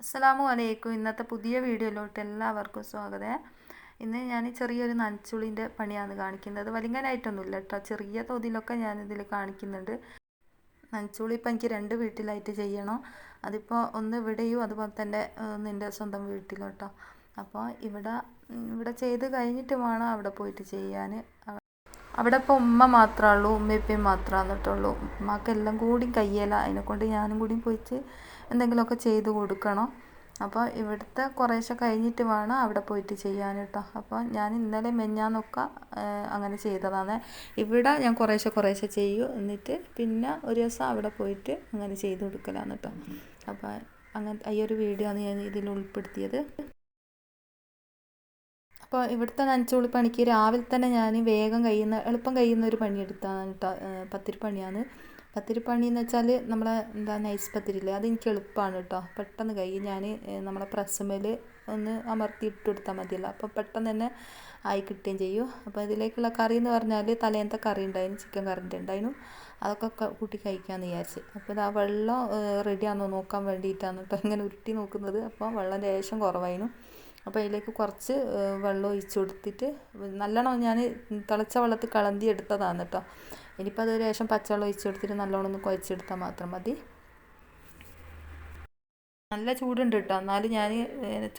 അസ്സലാമു അലൈക്കും. ഇന്നത്തെ പുതിയ വീഡിയോയിലോട്ട് എല്ലാവർക്കും സ്വാഗതം. ഇന്ന് ഞാൻ ചെറിയൊരു നനച്ചുളിന്റെ പണിയാണ് കാണിക്കുന്നത്. വലിങ്ങനായിട്ടൊന്നുമില്ല കേട്ടോ. ചെറിയ തോതിലൊക്കെ ഞാനിതിൽ കാണിക്കുന്നുണ്ട്. നനച്ചുളി ഇപ്പം എനിക്ക് രണ്ട് വീട്ടിലായിട്ട് ചെയ്യണം. അതിപ്പോൾ ഒന്ന് ഇവിടെയും അതുപോലെ തന്നെ നിന്റെ സ്വന്തം വീട്ടിലും കേട്ടോ. അപ്പോൾ ഇവിടെ ഇവിടെ ചെയ്ത് കഴിഞ്ഞിട്ട് വേണം അവിടെ പോയിട്ട് ചെയ്യാൻ. അവിടെ ഇപ്പോൾ ഉമ്മ മാത്രമേ ഉള്ളൂ ഉമ്മയും മാത്രമേ എന്നിട്ടുള്ളൂ ഉമ്മക്ക് എല്ലാം കൂടി കയ്യല. അതിനെക്കൊണ്ട് ഞാനും കൂടി പോയിട്ട് എന്തെങ്കിലുമൊക്കെ ചെയ്ത് കൊടുക്കണം. അപ്പോൾ ഇവിടുത്തെ കുറേശ്ശെ കഴിഞ്ഞിട്ട് വേണം അവിടെ പോയിട്ട് ചെയ്യാൻ കേട്ടോ. അപ്പോൾ ഞാൻ ഇന്നലെ മെഞ്ഞാന്നൊക്കെ അങ്ങനെ ചെയ്തതാണ്. ഇവിടെ ഞാൻ കുറേശ്ശെ കുറേശ്ശെ ചെയ്യും. എന്നിട്ട് പിന്നെ ഒരു ദിവസം അവിടെ പോയിട്ട് അങ്ങനെ ചെയ്ത് കൊടുക്കലാണ് കേട്ടോ. അപ്പോൾ അങ്ങനെ ഈ ഒരു വീഡിയോ ആണ് ഞാൻ ഇതിൽ ഉൾപ്പെടുത്തിയത്. അപ്പോൾ ഇവിടുത്തെ നനച്ചുള്ളി പണിക്ക് രാവിലെ തന്നെ ഞാൻ വേഗം കഴിയുന്ന എളുപ്പം കഴിയുന്ന ഒരു പണി എടുത്താണ് കേട്ടോ പത്തിരിപ്പണിയാണ്. പത്തിരിപ്പണി എന്ന് വെച്ചാൽ നമ്മളെ എന്താ നൈസ് പത്തിരില്ലേ അത് എനിക്ക് എളുപ്പമാണ് കേട്ടോ പെട്ടെന്ന് കഴിയും. ഞാൻ നമ്മളെ പ്രസ്സുമേൽ ഒന്ന് അമർത്തി ഇട്ട് കൊടുത്താൽ മതിയല്ലോ. അപ്പോൾ പെട്ടെന്ന് തന്നെ ആയി കിട്ടുകയും ചെയ്യും. അപ്പോൾ ഇതിലേക്കുള്ള കറി എന്ന് പറഞ്ഞാൽ തലേന്നത്തെ കറി ഉണ്ടായിരുന്നു ചിക്കൻ കറി ഉണ്ടായിരുന്നു അതൊക്കെ കൂട്ടി കഴിക്കാമെന്ന് വിചാരിച്ച്. അപ്പോൾ ഇത് ആ വെള്ളം റെഡിയാണോ നോക്കാൻ വേണ്ടിയിട്ടാണ് കേട്ടോ ഇങ്ങനെ ഉരുട്ടി നോക്കുന്നത്. അപ്പോൾ വെള്ളം ലേശം കുറവായിരുന്നു അപ്പോൾ അതിലേക്ക് കുറച്ച് വെള്ളം ഒഴിച്ച് കൊടുത്തിട്ട് നല്ലോണം ഞാൻ തിളച്ച വെള്ളത്തിൽ കളന്തി എടുത്തതാണ് കേട്ടോ ഇനിയിപ്പോൾ അത് ശേഷം പച്ചവെള്ളം ഒഴിച്ച് കൊടുത്തിട്ട് നല്ലോണം ഒന്ന് കുഴച്ചെടുത്താൽ മാത്രം മതി. നല്ല ചൂടുണ്ട് കേട്ടോ എന്നാലും ഞാൻ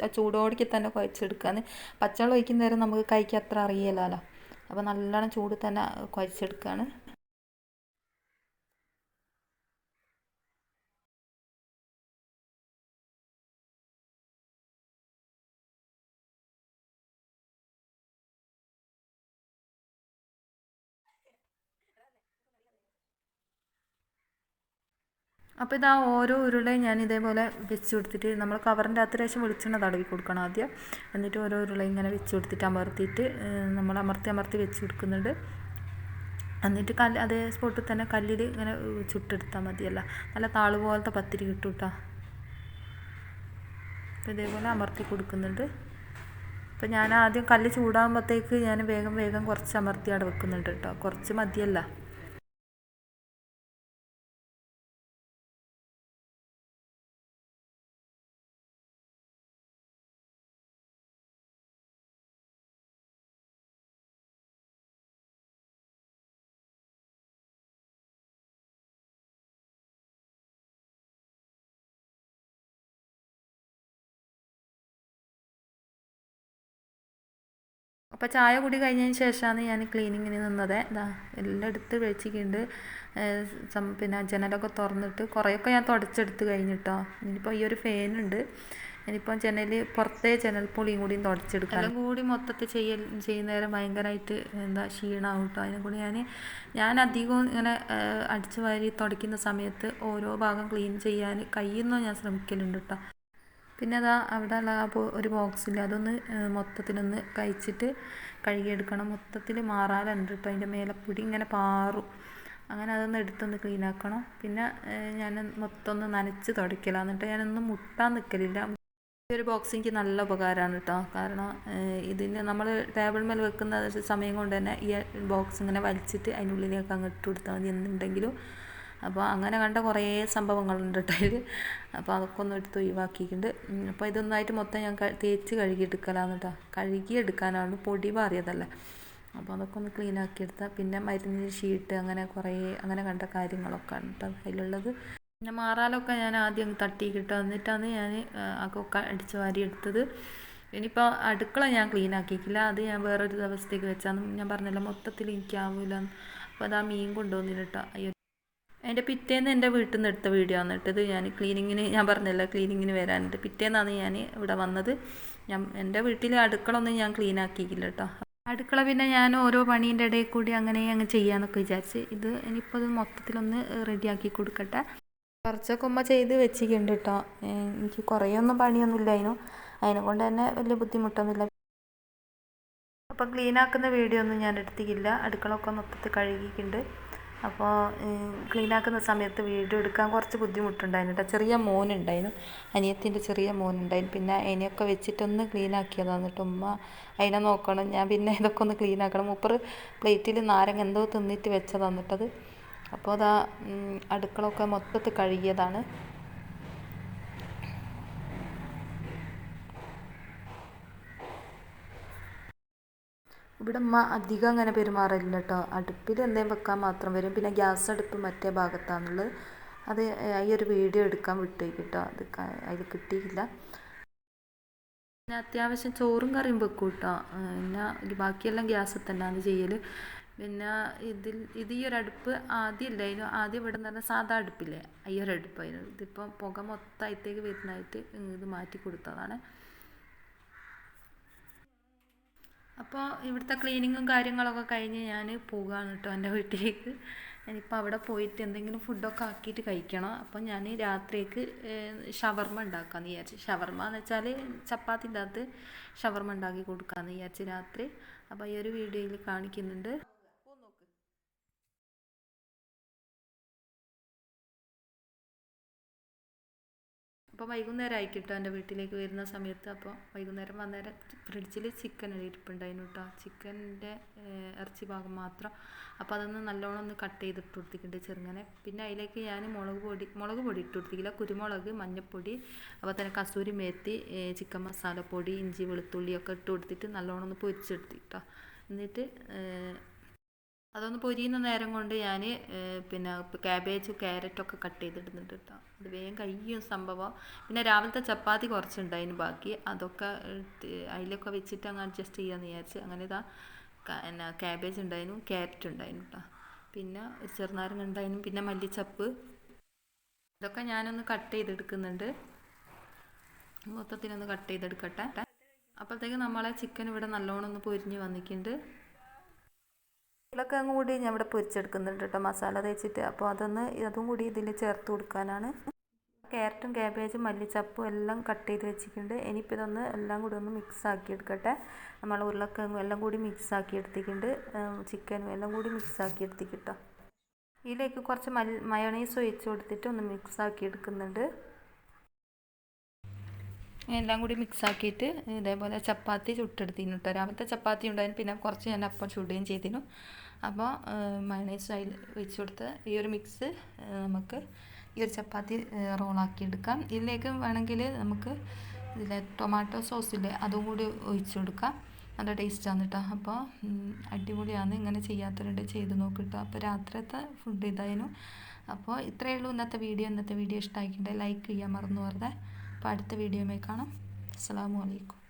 ആ ചൂടോടിക്ക് തന്നെ കുഴച്ചെടുക്കാന്ന്. പച്ചവെള്ളം ഒഴിക്കുന്ന നേരം നമുക്ക് കൈക്ക് അത്ര അറിയില്ലല്ലോ. അപ്പോൾ നല്ലോണം ചൂട് തന്നെ കുഴച്ചെടുക്കുകയാണ് അപ്പോൾ ഇതാ ഓരോ ഉരുളയും ഞാൻ ഇതേപോലെ വെച്ച് കൊടുത്തിട്ട് നമ്മൾ കവറിന്റെ അകത്ത് ലേശം വെളിച്ചെണ്ണ തടവി കൊടുക്കണം ആദ്യം. എന്നിട്ട് ഓരോ ഉരുള ഇങ്ങനെ വെച്ച് കൊടുത്തിട്ട് അമർത്തിയിട്ട് നമ്മൾ അമർത്തി അമർത്തി വെച്ച് കൊടുക്കുന്നുണ്ട്. എന്നിട്ട് കല്ല് അതേ സ്പോട്ടിൽ തന്നെ കല്ലിൽ ഇങ്ങനെ ചുട്ടെടുത്താൽ മതിയല്ല. നല്ല താൾ പോലത്തെ പത്തിരി കിട്ടും അപ്പോൾ ഇതേപോലെ അമർത്തി കൊടുക്കുന്നുണ്ട്. അപ്പോൾ ഞാൻ ആദ്യം കല്ല് ചൂടാകുമ്പോഴത്തേക്ക് ഞാൻ വേഗം വേഗം കുറച്ച് അമർത്തി അവിടെ വെക്കുന്നുണ്ട് കേട്ടോ. കുറച്ച് മതിയല്ല. അപ്പോൾ ചായ കുടി കഴിഞ്ഞതിന് ശേഷമാണ് ഞാൻ ക്ലീനിങ്ങിന് നിന്നത്. ഇതാ എല്ലാം എടുത്ത് വെച്ചിട്ടുണ്ട്. പിന്നെ ജനലൊക്കെ തുറന്നിട്ട് കുറേയൊക്കെ ഞാൻ തുടച്ചെടുത്ത് കഴിഞ്ഞിട്ടോ. ഇനിയിപ്പോൾ ഈ ഒരു ഫാനുണ്ട് ഇനിയിപ്പോൾ ജനൽ പുറത്തെ ജനൽ പൊളിയും കൂടി തുടച്ചെടുക്കാം എല്ലാം കൂടി മൊത്തത്തിൽ ചെയ്യൽ ചെയ്യുന്നേരം ഭയങ്കരമായിട്ട് എന്താ ക്ഷീണമാവും കേട്ടോ അതിനെ കൂടി ഞാൻ ഞാൻ അധികവും ഇങ്ങനെ അടിച്ചു വാരി തുടയ്ക്കുന്ന സമയത്ത് ഓരോ ഭാഗം ക്ലീൻ ചെയ്യാൻ കഴിയുന്നോ ഞാൻ ശ്രമിക്കലുണ്ട് കേട്ടോ പിന്നെ അതാ അവിടെ ഉള്ള ആ ഒരു ബോക്സിൽ അതൊന്ന് മൊത്തത്തിലൊന്ന് കഴിച്ചിട്ട് കഴുകിയെടുക്കണം. മൊത്തത്തിൽ മാറാലുണ്ട് കേട്ടോ അതിന്റെ മേലപ്പൊടി ഇങ്ങനെ പാറും. അങ്ങനെ അതൊന്ന് എടുത്തൊന്ന് ക്ലീൻ ആക്കണം. പിന്നെ ഞാൻ മൊത്തം ഒന്ന് നനച്ച് തുടയ്ക്കലാണ് എന്നിട്ട് ഞാനൊന്നും മുട്ടാൻ നിൽക്കലില്ല ഈ ഒരു ബോക്സ് എനിക്ക് നല്ല ഉപകാരമാണ് കേട്ടോ കാരണം ഇതിന് നമ്മൾ ടേബിൾ മേൽ വെക്കുന്ന സമയം കൊണ്ട് തന്നെ ഈ ബോക്സ് ഇങ്ങനെ വലിച്ചിട്ട് അതിനുള്ളിലേക്ക് അങ്ങ് ഇട്ട് കൊടുത്താൽ മതി. എന്നുണ്ടെങ്കിലും അപ്പോൾ അങ്ങനെ കണ്ട കുറേ സംഭവങ്ങളുണ്ട് കേട്ടോ അതിൽ. അപ്പോൾ അതൊക്കെ ഒന്ന് എടുത്ത് ഒഴിവാക്കിയിട്ടുണ്ട്. അപ്പോൾ ഇതൊന്നായിട്ട് മൊത്തം ഞാൻ തേച്ച് കഴുകിയെടുക്കലാന്ന് കേട്ടോ. കഴുകിയെടുക്കാനാണ് പൊടി മാറിയതല്ലേ. അപ്പോൾ അതൊക്കെ ഒന്ന് ക്ലീൻ ആക്കിയെടുത്താൽ പിന്നെ മരുന്നിന് ഷീട്ട് അങ്ങനെ കുറേ അങ്ങനെ കണ്ട കാര്യങ്ങളൊക്കെ ആണ് കേട്ടോ അതിലുള്ളത്. പിന്നെ മാറാലൊക്കെ ഞാൻ ആദ്യം തട്ടി കിട്ടുക എന്നിട്ടാണ് ഞാൻ അതൊക്കെ അടിച്ച് വാരി എടുത്തത്. ഇനിയിപ്പോൾ അടുക്കള ഞാൻ ക്ലീൻ ആക്കിയിട്ടില്ല. അത് ഞാൻ വേറൊരു ദിവസത്തേക്ക് വെച്ചാന്ന് ഞാൻ പറഞ്ഞല്ലോ മൊത്തത്തിൽ എനിക്കാവില്ല അപ്പോൾ അത് ആ മീൻ കൊണ്ടുവന്നില്ല കേട്ടോ. അയ്യോ അതിന്റെ പിറ്റേന്ന് എന്റെ വീട്ടിൽ നിന്ന് എടുത്ത വീഡിയോ ആണ് ഇട്ടത് ഞാൻ ക്ലീനിങ്ങിന് ഞാൻ പറഞ്ഞല്ലോ ക്ലീനിങ്ങിന് വരാനുണ്ട്. പിറ്റേന്നാണ് ഞാൻ ഇവിടെ വന്നത്. ഞാൻ എന്റെ വീട്ടിൽ അടുക്കളൊന്നും ഞാൻ ക്ലീൻ ആക്കിയില്ല കേട്ടോ. അടുക്കള പിന്നെ ഞാൻ ഓരോ പണീന്റെ ഇടയിൽ കൂടി അങ്ങനെ അങ്ങ് ചെയ്യാമെന്നൊക്കെ വിചാരിച്ച് ഇത് ഇനിയിപ്പോൾ ഇത് മൊത്തത്തിലൊന്ന് റെഡിയാക്കി കൊടുക്കട്ടെ. കുറച്ചൊക്കെ ഉമ്മ ചെയ്ത് വെച്ചിട്ടുണ്ട് കേട്ടോ. എനിക്ക് കുറേയൊന്നും പണിയൊന്നും ഇല്ലായിരുന്നു അതിനെ കൊണ്ട് തന്നെ വലിയ ബുദ്ധിമുട്ടൊന്നുമില്ല. അപ്പം ക്ലീനാക്കുന്ന വീഡിയോ ഒന്നും ഞാൻ എടുത്തിട്ടില്ല. അടുക്കളൊക്കെ മൊത്തത്തിൽ കഴുകിയിട്ടുണ്ട്. അപ്പോൾ ക്ലീൻ ആക്കുന്ന സമയത്ത് വീഡിയോ എടുക്കാൻ കുറച്ച് ബുദ്ധിമുട്ടുണ്ടായിരുന്നു കേട്ടോ ചെറിയ മോനുണ്ടായിരുന്നു. അനിയത്തിന്റെ ചെറിയ മോനുണ്ടായിരുന്നു. പിന്നെ അതിനെയൊക്കെ വെച്ചിട്ടൊന്ന് ക്ലീൻ ആക്കിയതാണ് കേട്ടോ ഉമ്മ അതിനെ നോക്കണം. ഞാൻ പിന്നെ ഇതൊക്കെ ഒന്ന് ക്ലീൻ ആക്കണം മൂപ്പർ പ്ലേറ്റിൽ നാരങ്ങ എന്തോ തിന്നിട്ട് വെച്ചതാണ് കേട്ടത് അപ്പോൾ അതാ അടുക്കളൊക്കെ മൊത്തത്തിൽ കഴുകിയതാണ്. ഇവിടെ ഉമ്മ അധികം അങ്ങനെ പെരുമാറില്ല കേട്ടോ അടുപ്പിൽ എന്തെങ്കിലും വെക്കാൻ മാത്രം വരും. പിന്നെ ഗ്യാസ് അടുപ്പ് മറ്റേ ഭാഗത്താണുള്ളത്. അത് ഈ ഒരു വീഡിയോ എടുക്കാൻ വിട്ടേക്ക് കേട്ടോ അത് അതിൽ കിട്ടിയില്ല. പിന്നെ അത്യാവശ്യം ചോറും കറിയും വെക്കും കേട്ടോ പിന്നെ ബാക്കിയെല്ലാം ഗ്യാസിൽ തന്നെയാണ് ചെയ്യൽ പിന്നെ ഇതിൽ ഇത് ഈ ഒരു അടുപ്പ് ആദ്യം ഇല്ലായിരുന്നു ആദ്യം ഇവിടെ നിന്ന് പറഞ്ഞാൽ സാധാ അടുപ്പില്ലേ? ഈ ഒരു അടുപ്പായിരുന്നു ഇതിപ്പോൾ പുക മൊത്തമായിട്ടേക്ക് വരുന്നതായിട്ട് ഇത് മാറ്റി കൊടുത്തതാണ്. അപ്പോൾ ഇവിടുത്തെ ക്ലീനിങ്ങും കാര്യങ്ങളൊക്കെ കഴിഞ്ഞ് ഞാൻ പോവുകയാണ് കേട്ടോ എന്റെ വീട്ടിലേക്ക്. ഞാനിപ്പോൾ അവിടെ പോയിട്ട് എന്തെങ്കിലും ഫുഡൊക്കെ ആക്കിയിട്ട് കഴിക്കണം. അപ്പം ഞാൻ രാത്രിക്ക് ഷവർമ ഉണ്ടാക്കാമെന്ന് വിചാരിച്ചു. ഷവർമ എന്ന് വെച്ചാൽ ചപ്പാത്തിന്റെ അകത്ത് ഷവർമ ഉണ്ടാക്കി കൊടുക്കാമെന്ന് വിചാരിച്ച് രാത്രി. അപ്പോൾ ഈ ഒരു വീഡിയോയിൽ കാണിക്കുന്നുണ്ട്. അപ്പോൾ വൈകുന്നേരം കേട്ടോ എന്റെ വീട്ടിലേക്ക് വരുന്ന സമയത്ത്. അപ്പോൾ വൈകുന്നേരം വന്നേരം ഫ്രിഡ്ജിൽ ചിക്കൻ ഇരിപ്പുണ്ടായിരുന്നു കേട്ടോ. ചിക്കന്റെ ഇറച്ചി ഭാഗം മാത്രം. അപ്പോൾ അതൊന്ന് നല്ലോണം ഒന്ന് കട്ട് ചെയ്തിട്ട് കൊടുത്തിട്ടുണ്ട് ചെറുങ്ങനെ. പിന്നെ അതിലേക്ക് ഞാൻ മുളക് പൊടി മുളക് പൊടി ഇട്ട് കൊടുത്തിട്ടില്ല കുരുമുളക് മഞ്ഞൾപ്പൊടി അപ്പോൾ തന്നെ കസൂരി മേത്തി ചിക്കൻ മസാലപ്പൊടി ഇഞ്ചി വെളുത്തുള്ളി ഒക്കെ ഇട്ട് കൊടുത്തിട്ട് നല്ലോണം ഒന്ന് പൊരിച്ചെടുത്തിട്ടോ. എന്നിട്ട് അതൊന്ന് പൊരിയുന്ന നേരം കൊണ്ട് ഞാൻ പിന്നെ ക്യാബേജ് ക്യാരറ്റൊക്കെ കട്ട് ചെയ്തിടുന്നുണ്ട് കേട്ടോ അത് വേഗം കഴിയും സംഭവം. പിന്നെ രാവിലത്തെ ചപ്പാത്തി കുറച്ചുണ്ടായിന് ബാക്കി. അതൊക്കെ അതിലൊക്കെ വെച്ചിട്ട് അങ്ങ് അഡ്ജസ്റ്റ് ചെയ്യാമെന്ന് വിചാരിച്ച് അങ്ങനെ ഇതാ എന്നാ ക്യാബേജ് ഉണ്ടായിരുന്നു ക്യാരറ്റ് ഉണ്ടായിരുന്നു കേട്ടോ പിന്നെ ഒരു ചെറുനാരങ്ങ ഉണ്ടായിരുന്നു പിന്നെ മല്ലിച്ചപ്പ്. ഇതൊക്കെ ഞാനൊന്ന് കട്ട് ചെയ്തെടുക്കുന്നുണ്ട്. മൊത്തത്തിനൊന്ന് കട്ട് ചെയ്തെടുക്കട്ടെ. അപ്പോഴത്തേക്ക് നമ്മളെ ചിക്കൻ ഇവിടെ നല്ലോണം ഒന്ന് പൊരിഞ്ഞ് വന്നിട്ടുണ്ട്. ഉരുളക്കിഴങ്ങ് കൂടി ഞാൻ ഇവിടെ പൊരിച്ചെടുക്കുന്നുണ്ട് കേട്ടോ. മസാല തേച്ചിട്ട്. അപ്പോൾ അതൊന്ന് അതും കൂടി ഇതിൽ ചേർത്ത് കൊടുക്കാനാണ്. ക്യാരറ്റും ക്യാബേജും മല്ലിച്ചപ്പും എല്ലാം കട്ട് ചെയ്ത് വെച്ചിട്ടുണ്ട്. ഇനിയിപ്പോൾ ഇതൊന്ന് എല്ലാം കൂടി ഒന്ന് മിക്സ് ആക്കി എടുക്കട്ടെ. നമ്മൾ ഉരുളക്കിഴങ്ങും എല്ലാം കൂടി മിക്സ് ആക്കി എടുത്തിട്ടുണ്ട്. ചിക്കനും എല്ലാം കൂടി മിക്സ് ആക്കി എടുത്തിട്ടോ ഇതിലേക്ക് കുറച്ച് മൽ മയണൈസ് ഒഴിച്ച് കൊടുത്തിട്ട് ഒന്ന് മിക്സ് ആക്കി എടുക്കുന്നുണ്ട്. എല്ലാം കൂടി മിക്സ് ആക്കിയിട്ട് ഇതേപോലെ ചപ്പാത്തി ചുട്ടെടുത്തിരുന്നു കേട്ടോ രാവിലത്തെ ചപ്പാത്തി ഉണ്ടായിരുന്നു. പിന്നെ കുറച്ച് ഞാൻ അപ്പം ചുടുകയും ചെയ്തിരുന്നു. അപ്പോൾ മയണൈസ് അതിൽ വെച്ച് കൊടുത്ത് ഈ ഒരു മിക്സ് നമുക്ക് ഈ ഒരു ചപ്പാത്തി റോളാക്കി എടുക്കാം. ഇതിലേക്ക് വേണമെങ്കിൽ നമുക്ക് ഇതിലെ ടൊമാറ്റോ സോസില്ലേ അതും കൂടി ഒഴിച്ചു കൊടുക്കാം. നല്ല ടേസ്റ്റാണ് കേട്ടോ അപ്പോൾ അടിപൊളിയാണ്. ഇങ്ങനെ ചെയ്യാത്തവരുണ്ട് ചെയ്ത് നോക്കിട്ടോ അപ്പോൾ രാത്രിയത്തെ ഫുഡ് ഇതായിരുന്നു. അപ്പോൾ ഇത്രയേ ഉള്ളൂ ഇന്നത്തെ വീഡിയോ ഇന്നത്തെ വീഡിയോ ഇഷ്ടമായിക്കണ്ടേ ലൈക്ക് ചെയ്യാൻ മറന്നു വെറുതെ അപ്പോൾ അടുത്ത വീഡിയോയുമായി കാണാം. അസ്സാം വലൈക്കും